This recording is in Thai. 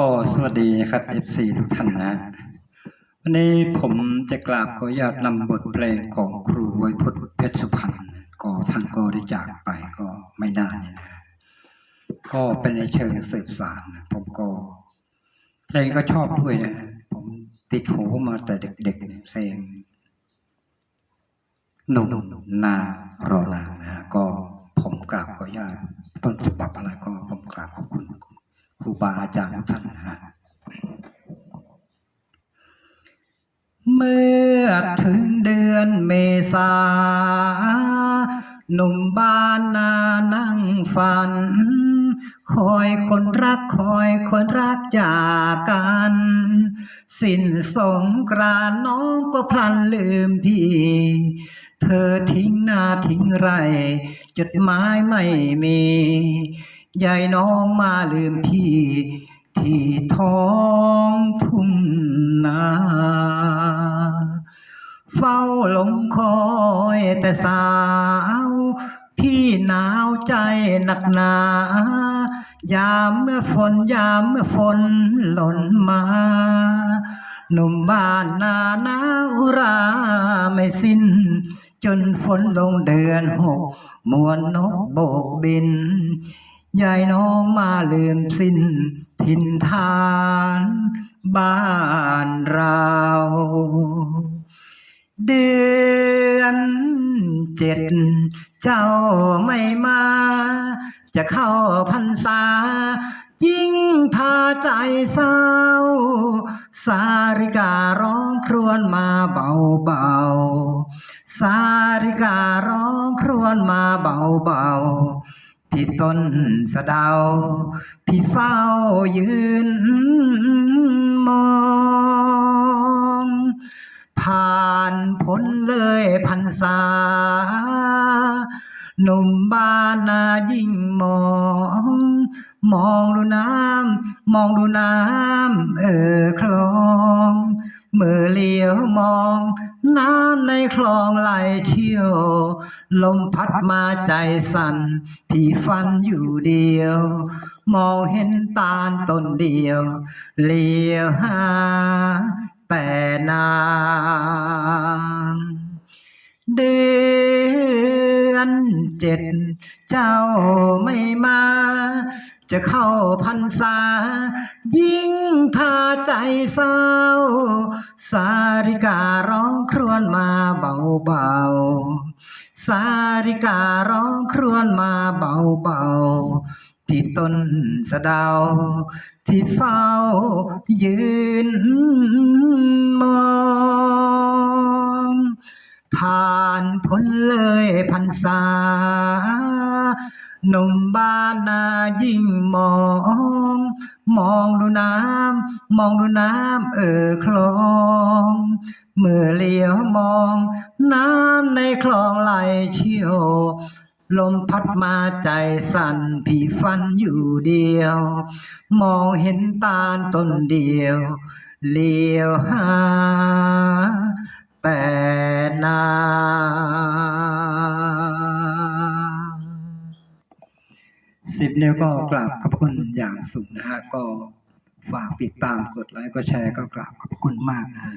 ก็สวัสดีนะครับ FC ทุกท่านนะวันนี้ผมจะกราบขออนุญาตนำบทเพลงของครูไวยพจน์เพชรสุพรรณก็ท่านก็ได้จากไปก็ไม่นานเนี่ยนะก็เป็นในเชิงสืบสารผมก็เพลงก็ชอบด้วยนะผมติดหูมาแต่เด็กๆเนี่ยเพลงหนุ่มนารอนางนะก็ผมกราบขออนุญาตต้นฉบับอะไรก็ผมกราบขอบคุณ รูบาอาจารย์ทุกท่านฮะเมื่อถึงเดือนเมษาหนุ่มบ้านนานั่งฝัน คอยคนรักคอยคนรักจากกัน สิ้นสงกรานน้องก็พลันลืมพี่ เธอทิ้งหน้าทิ้งไร จดหมายไม่มี ยายน้องมาลืมพี่ ที่ท้องทุ่งนา เฝ้าหลงคอยแต่สาว พี่หนาวใจหนักหนา ยามเมื่อฝนยามเมื่อฝนหล่นมาหนุ่มบ้านนาหนาวราไม่สิ้น จนฝนลงเดือนหกมวนนกโบกบิน ยายน้องมาลืมสิ้นถิ่นฐานบ้านเรา เดือนเจ็ดเจ้าไม่มา จะเข้าพรรษา ยิ่งพาใจเศร้า สาริการ้องครวญมาเบาเบาๆสาริการ้องครวญมาเบาเบาๆ ที่ต้นสะดาวพี่เฝ้ายืนมองผ่านพ้นเลยพันษาหนุ่มบ้านนายิ่งมอง มองดูน้ำ มองดูน้ำ เออคลองเมื่อเลี้ยวมอง น้ำในคลองไหลเชี่ยว ลมพัดมาใจสั่นพี่ฟันอยู่เดียว มองเห็นตาลต้นเดียว เลี้ยวหาแต่นางเดือนเจ็ด เจ้าไม่มา จะเข้าพรรษา ยิ่งพาใจเศร้า สาริการ้องครวญมาเบาๆ สาริการ้องครวญมาเบาๆ ที่ต้นสะดาว ที่เฝ้ายืนมองผ่านพ้นเลยพันษาหนุ่มบ้านนายิ่งมอง มองดูน้ำ มองดูน้ำเออคลอง เมื่อเลี้ยวมองน้ำในคลองไหลเชี่ยว ลมพัดมาใจสั่นพี่ฟันอยู่เดียว มองเห็นตาลต้นเดียว เลี้ยวหาแต่นาสิบนิ้วก็กราบขอบคุณอย่างสูงนะฮะ ก็ฝากติดตามกดไลค์กดแชร์ก็กราบขอบคุณมากนะฮะ